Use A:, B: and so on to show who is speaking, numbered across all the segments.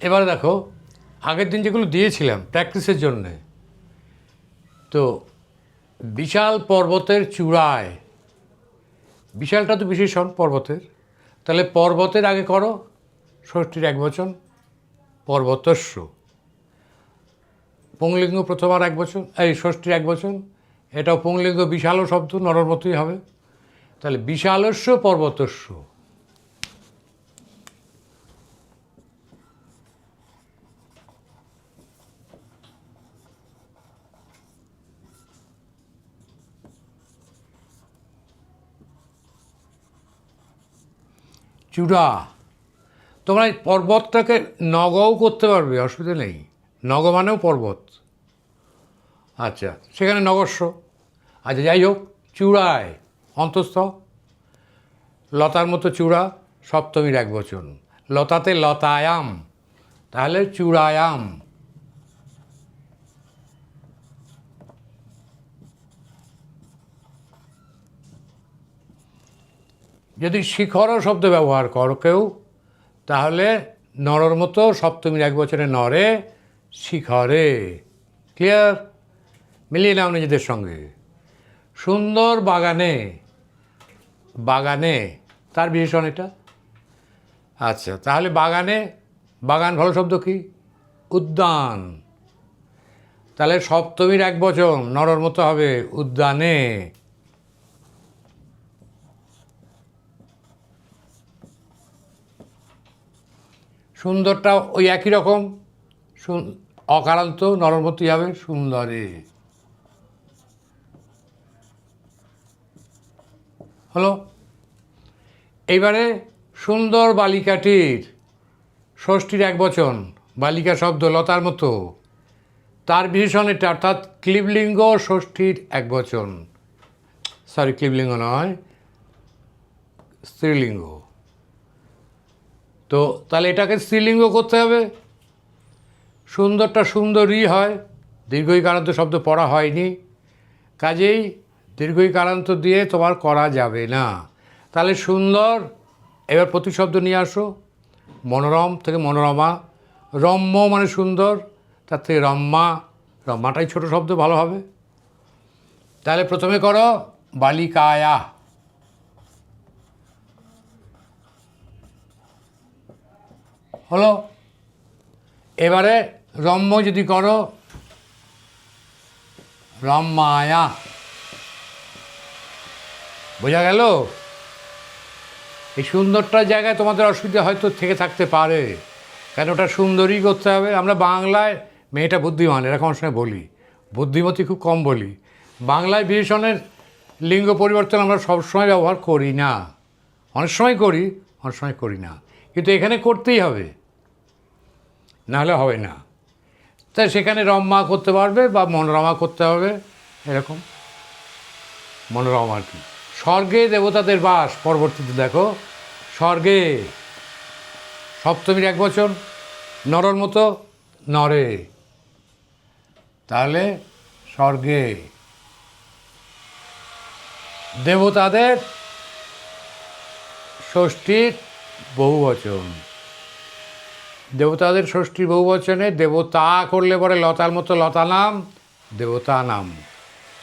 A: এবারে দেখো, আগের দিন যেগুলো দিয়েছিলাম প্র্যাকটিসের জন্যে, তো বিশাল পর্বতের চূড়ায়, বিশালটা তো বিশেষণ পর্বতের, তাহলে পর্বতের আগে করো, ষষ্ঠীর এক বচন, পর্বতস্য। পুংলিঙ্গ প্রথমার এক বচন, এই ষষ্ঠীর এক বচন, এটাও পুংলিঙ্গ বিশালও শব্দ নরর মতোই হবে। তাহলে বিশালস্য, পর্বতস্য। চূড়া, তোমরা এই পর্বতটাকে নগও করতে পারবে, অসুবিধা নেই। নগ মানেও পর্বত। আচ্ছা সেখানে নগস্য। আচ্ছা যাই হোক, চূড়ায় অন্তঃস্থ লতার মতো চূড়া, সপ্তমীর এক বচন। লতাতে লতায়াম, তাহলে চূড়ায়াম। যদি শিখরও শব্দ ব্যবহার করো কেউ, তাহলে নরর মতো সপ্তমীর এক বছরে নরে শিখরে। ক্লিয়ার মিলিয়ে নাও নিজেদের সঙ্গে। সুন্দর বাগানে বাগানে, তার বিশেষণ এটা? আচ্ছা তাহলে বাগানে, বাগান ভালো শব্দ কি? উদ্যান। তাহলে সপ্তমীর এক বছর নরর মতো হবে উদ্যানে। সুন্দরটা ওই একই রকম। অকারান্ত নরমতি হবে সুন্দরে। হলো? এইবারে সুন্দর বালিকাটির ষষ্ঠীর এক বচন, বালিকা শব্দ লতার মতো। তার বিশেষণ এটা অর্থাৎ ক্লিবলিঙ্গ ষষ্ঠীর এক বচন। সরি, ক্লিবলিঙ্গ নয়, স্ত্রীলিঙ্গ। তো তাহলে এটাকে স্ত্রীলিঙ্গ করতে হবে। সুন্দরটা সুন্দরই হয় দীর্ঘই কারান্ত শব্দ পড়া হয়নি। কাজেই দীর্ঘই কারান্ত দিয়ে তোমার করা যাবে না। তাহলে সুন্দর, এবার প্রতিশব্দ নিয়ে আসো। মনোরম থেকে মনোরমা। রম্য মানে সুন্দর, তার থেকে রম্মা রম্মাটাই ছোট শব্দ, ভালো হবে। তাহলে প্রথমে করো, বালিকায়া। হলো, এবারে রম্য যদি করো, রম্মায়া। বোঝা গেল? এই সুন্দরটার জায়গায় তোমাদের অসুবিধা হয়তো থেকে থাকতে পারে কেন ওটা সুন্দরই করতে হবে। আমরা বাংলায়, মেয়েটা বুদ্ধিমান এরকম সময় বলি। বুদ্ধিমতী খুব কম বলি। বাংলায় বিশেষণের লিঙ্গ পরিবর্তন আমরা সবসময় ব্যবহার করি না। অনেক সময় করি, অনেক সময় করি না। কিন্তু এখানে করতেই হবে। নাহলে হবে না। তাই সেখানে রম্মা করতে পারবে বা মনোরমা করতে হবে, এরকম। মনোরমা আর কি। স্বর্গে দেবতাদের বাস পরবর্তীতে দেখো। স্বর্গে সপ্তমীর এক বছর, নরর মতো নরে তাহলে স্বর্গে দেবতাদের ষষ্ঠীর বহুবচন। দেবতাদের ষষ্ঠী বহুবচনে দেবতা করলে পরে লতার মতো লতা নাম, দেবতা নাম।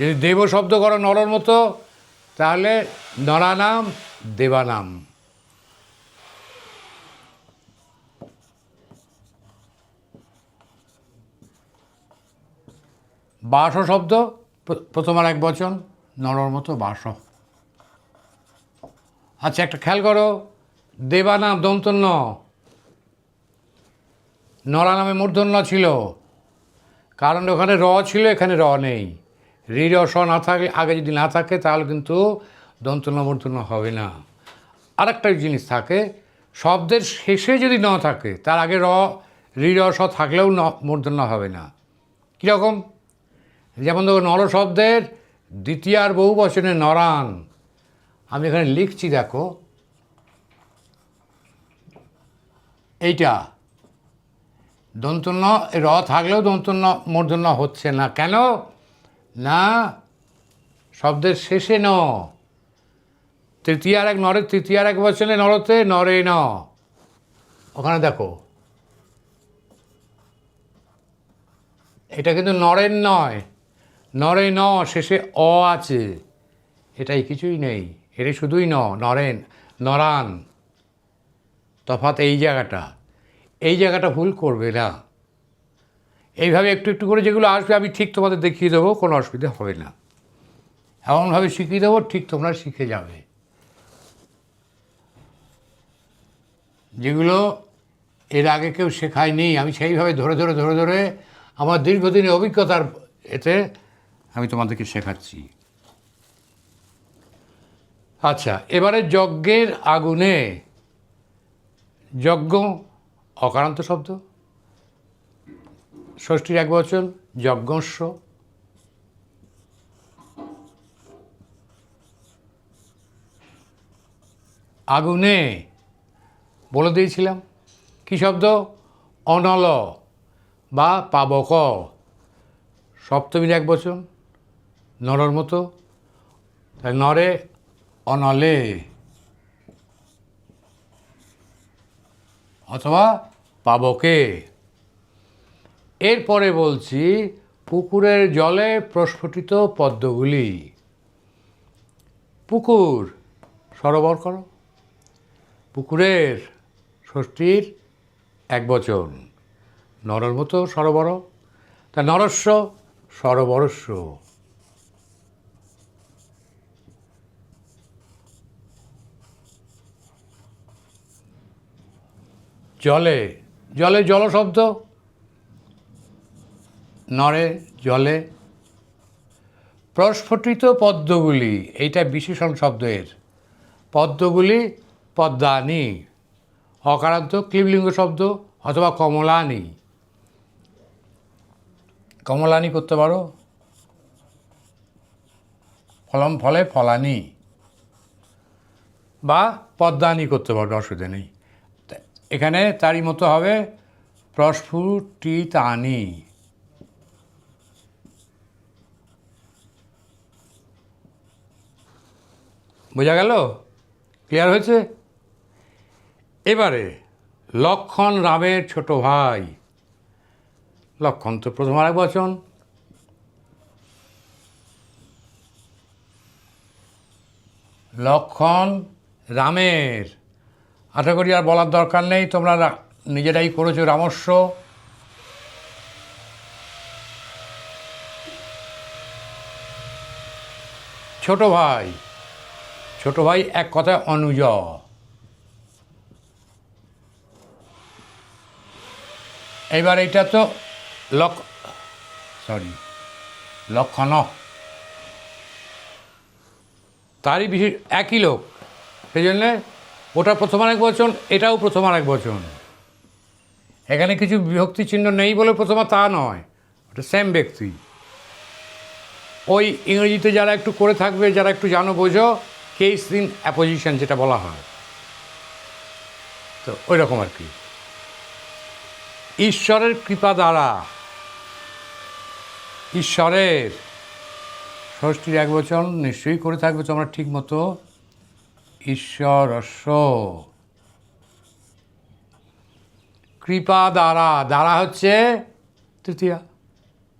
A: যদি দেব শব্দ করো নরর মতো, তাহলে নরা নাম, দেবা নাম। বাস শব্দ, প্র- প্রথম আর এক বচন, নরর মতো বাস। আচ্ছা একটা খেয়াল করো। দেবা নাম দন্তন্য। নরা নামে মূর্ধন্য ছিল। কারণ ওখানে র ছিল, এখানে র নেই। রি স না থাকলে আগে যদি না থাকে, তাহলে কিন্তু দন্তন্য মূর্ধন্য হবে না। আরেকটা জিনিস থাকে, শব্দের শেষে যদি ন থাকে, তার আগে র রি স থাকলেও ন মূর্ধন্য হবে না। কীরকম? যেমন দেখো নর শব্দের দ্বিতীয় আর বহু বচনে নরান। আমি এখানে লিখছি, দেখো। এইটা। দন্তন্য র থাকলেও দন্তন্য মূর্ধন্য হচ্ছে না। কেন? না, শব্দের শেষে ন। তৃতীয় আর এক নরের তৃতীয় আর এক বচনে নরতে নরে ন। ওখানে দেখো। এটা কিন্তু নরেন নয়। নরে ন, শেষে অ আছে। এটাই কিছুই নেই। এটা শুধুই ন, নরেন, নরান। তফাৎ এই জায়গাটা। এই জায়গাটা ভুল করবে না। এইভাবে একটু একটু করে যেগুলো আসবে আমি ঠিক তোমাদের দেখিয়ে দেবো, কোনো অসুবিধা হবে না। এমনভাবে শিখিয়ে দেবো, ঠিক তোমরা শিখে যাবে। যেগুলো এর আগে কেউ শেখায়নি, আমি সেইভাবে ধরে ধরে ধরে ধরে আমার দীর্ঘদিনের অভিজ্ঞতার এতে আমি তোমাদেরকে শেখাচ্ছি। আচ্ছা এবারে যজ্ঞের আগুনে যজ্ঞ, অকারান্ত শব্দ। ষষ্ঠীর এক বচন যজ্ঞস্ব আগুনে, বলে দিয়েছিলাম। কি শব্দ? অনল বা পাবক। সপ্তমীর এক বচন, নরর মতো। তাই নরে অনলে। অথবা পাবকে। এরপরে বলছি, পুকুরের জলে প্রস্ফুটিত পদ্মগুলি। পুকুর সরোবর করো। পুকুরের ষষ্ঠীর এক বচন। নরর মতো সরোবর। তা নরস্ব সরোবরস্ব জলে জলে জল শব্দ? নরে, জলে। প্রস্ফুটিত পদ্মগুলি, এইটা বিশেষণ শব্দের পদ্মগুলি পদ্মানি অকারান্ত ক্লিবলিঙ্গ শব্দ অথবা কমলানি কমলানি করতে পারো? ফলম, ফলে ফলানি বা পদ্মানি করতে পারো, অসুবিধা নেই। এখানে তারই মতো হবে প্রস্ফুটিতানি বোঝা গেল? ক্লিয়ার হয়েছে? এবারে, লক্ষণ রামের ছোট ভাই। লক্ষণ তো প্রথম আর এক বচন। লক্ষণ রামের। আশা করি আর বলার দরকার নেই। তোমরা নিজেরাই করেছ রামস্য। ছোট ভাই ছোট ভাই এক কথায় অনুজ। এবার এটা তো লক সরি লক্ষণ। তারই বিশেষ একই লোক, সেই জন্যে ওটা প্রথম আরেক বচন, এটাও প্রথম আরেক বচন। এখানে কিছু বিভক্তি চিহ্ন নেই বলে প্রথমা তা নয়, ওটা সেম ব্যক্তি। ওই ইংরেজিতে যারা একটু করে থাকবে, যারা একটু জানো বোঝো কেস ইন অ্যাপোজিশন যেটা বলা হয়। তো ওই রকম আর কি। ঈশ্বরের কৃপা দ্বারা, ঈশ্বরের, ষষ্ঠীর এক বচন নিশ্চয়ই করে থাকবে তোমরা ঠিক মতো ঈশ্বরস্য কৃপা দ্বারা দ্বারা হচ্ছে তৃতীয়া,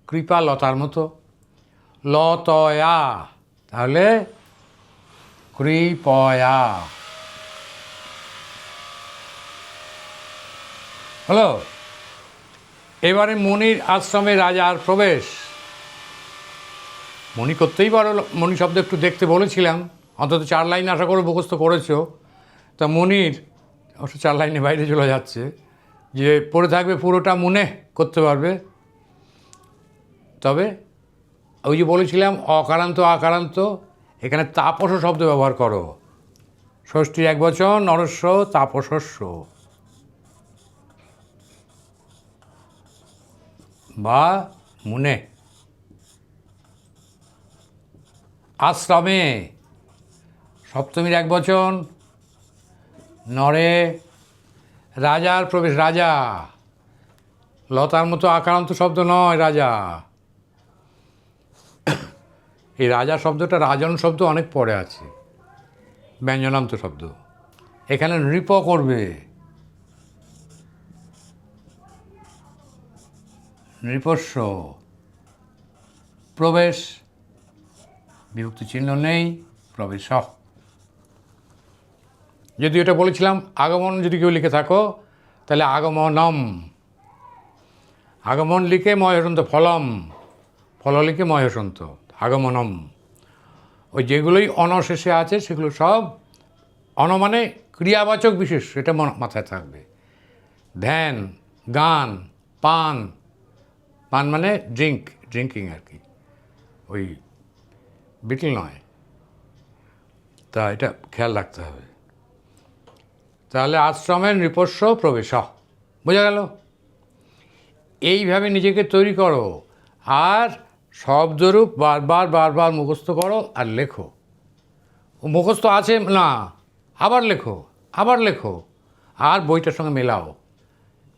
A: কৃপা লতার মতো। লতয়া, তাহলে কৃপয়া। হলো, এবারে মনির আশ্রমে রাজার প্রবেশ। মণি করতেই পারো মণি শব্দ একটু দেখতে বলেছিলাম। অন্তত চার লাইন আশা করে মুখস্থ করেছ। তা মনির, অবশ্য চার লাইনে বাইরে চলে যাচ্ছে, যে পড়ে থাকবে পুরোটা মনে করতে পারবে। তবে ওই যে বলেছিলাম, অকারান্ত, আকারান্ত, এখানে তাপস শব্দ ব্যবহার করো। ষষ্ঠীর এক বচন নরস্য তাপসস্য। বা মুনে। আশ্রমে সপ্তমীর এক বচন, নরে রাজার প্রবেশ, রাজা। লতার মতো আক্রান্ত শব্দ নয়, রাজা। এই রাজা শব্দটা রাজন শব্দ অনেক পরে আছে। ব্যঞ্জনান্ত শব্দ। এখানে নৃপ করবে। নৃপস্য। প্রবেশ। বিভক্তি চিহ্ন নেই, প্রবেশ। যদি এটা বলেছিলাম, আগমন যদি কেউ লিখে থাকো, তাহলে আগমনম। আগমন লিখে ময়সন্ত ফলম, ফল লিখে ময়সন্ত আগমনম। ওই যেগুলোই অনশেষে আছে, সেগুলো সব অন মানে ক্রিয়াবাচক বিশেষ মন- মাথায় থাকবে। ধ্যান, গান, পান পান মানে ড্রিঙ্ক, ড্রিঙ্কিং আর কি। ওই বিটল নয়। তা এটা খেয়াল রাখতে হবে। তাহলে আশ্রমের নৃপস্য প্রবেশ বোঝা গেল? এইভাবে নিজেকে তৈরি করো আর শব্দরূপ বারবার বারবার মুখস্থ করো আর লেখো। মুখস্থ আছে না, আবার লেখো আবার লেখো, আর বইটার সঙ্গে মেলাও।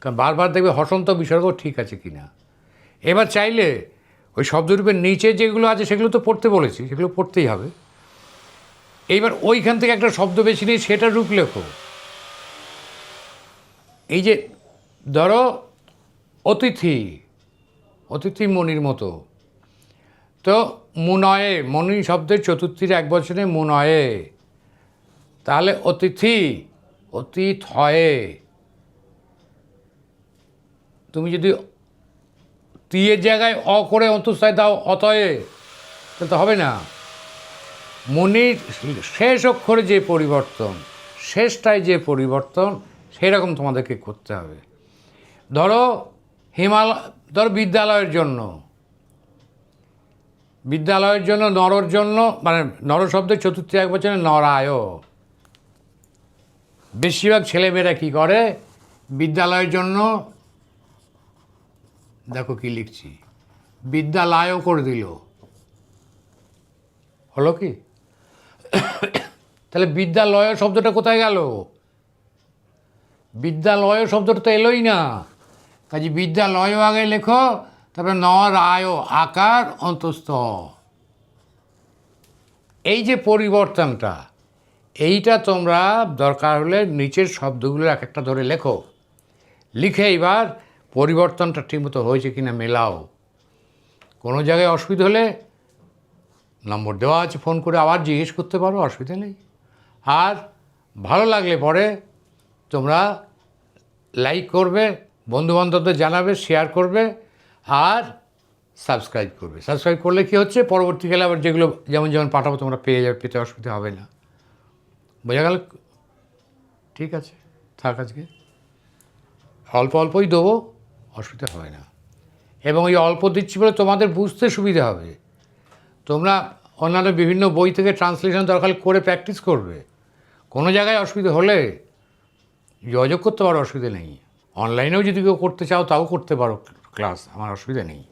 A: কারণ বারবার দেখবে হসন্ত বিসর্গ ঠিক আছে কি না। এবার চাইলে ওই শব্দরূপের নিচে যেগুলো আছে সেগুলো তো পড়তে বলেছি, সেগুলো পড়তেই হবে। এইবার ওইখান থেকে একটা শব্দ বেছে নিয়ে সেটা রূপ লেখো। এই যে ধরো অতিথি অতিথি মনির মতো। তো মুনয়ে, মনি শব্দের চতুর্থীর এক বছরে মুনয়ে। তাহলে অতিথি, অতীত হয়ে। তুমি যদি তিয়ের জায়গায় অ করে অন্তস্থায় দাও অতয়ে, তাহলে তো হবে না। মনির শেষ অক্ষরে যে পরিবর্তন, শেষটায় যে পরিবর্তন সেরকম তোমাদেরকে করতে হবে। ধরো হিমালয় ধরো বিদ্যালয়ের জন্য। বিদ্যালয়ের জন্য, নরর জন্য মানে নর শব্দের চতুর্থী এক বছরে নরায় বেশিরভাগ ছেলেমেয়েরা কী করে? বিদ্যালয়ের জন্য, দেখো কি লিখছি, বিদ্যালয়ও করে দিল। হলো কি? তাহলে বিদ্যালয় শব্দটা কোথায় গেল? বিদ্যালয় শব্দটা তো এলোই না। কাজে বিদ্যালয় আগে লেখো, তারপরে ন, রায় আকার, অন্তস্থ। এই যে পরিবর্তনটা, এইটা তোমরা দরকার হলে নিচের শব্দগুলো এক একটা ধরে লেখো। লিখে এবার পরিবর্তনটা ঠিকমতো হয়েছে কিনা মেলাও। কোনো জায়গায় অসুবিধা হলে নম্বর দেওয়া আছে, ফোন করে আবার জিজ্ঞেস করতে পারো, অসুবিধা নেই। আর ভালো লাগলে পরে তোমরা লাইক করবে, বন্ধুবান্ধবদের জানাবে শেয়ার করবে আর সাবস্ক্রাইব করবে। সাবস্ক্রাইব করলে কি হচ্ছে? পরবর্তীকালে আবার যেগুলো যেমন যেমন পাঠাবো তোমরা পেয়ে যাবে, পেতে অসুবিধা হবে না। বোঝা গেল? ঠিক আছে, থাক আজকে। অল্প অল্পই দেবো, অসুবিধা হবে না। এবং ওই অল্প দিচ্ছি বলে তোমাদের বুঝতে সুবিধা হবে। তোমরা অন্যান্য বিভিন্ন বই থেকে ট্রান্সলেশন দরকার করে প্র্যাকটিস করবে। কোনো জায়গায় অসুবিধা হলে যোগাযোগ করতে পারো, অসুবিধা নেই। অনলাইনেও যদি কেউ করতে চাও, তাও করতে পারো ক্লাস আমার অসুবিধা নেই।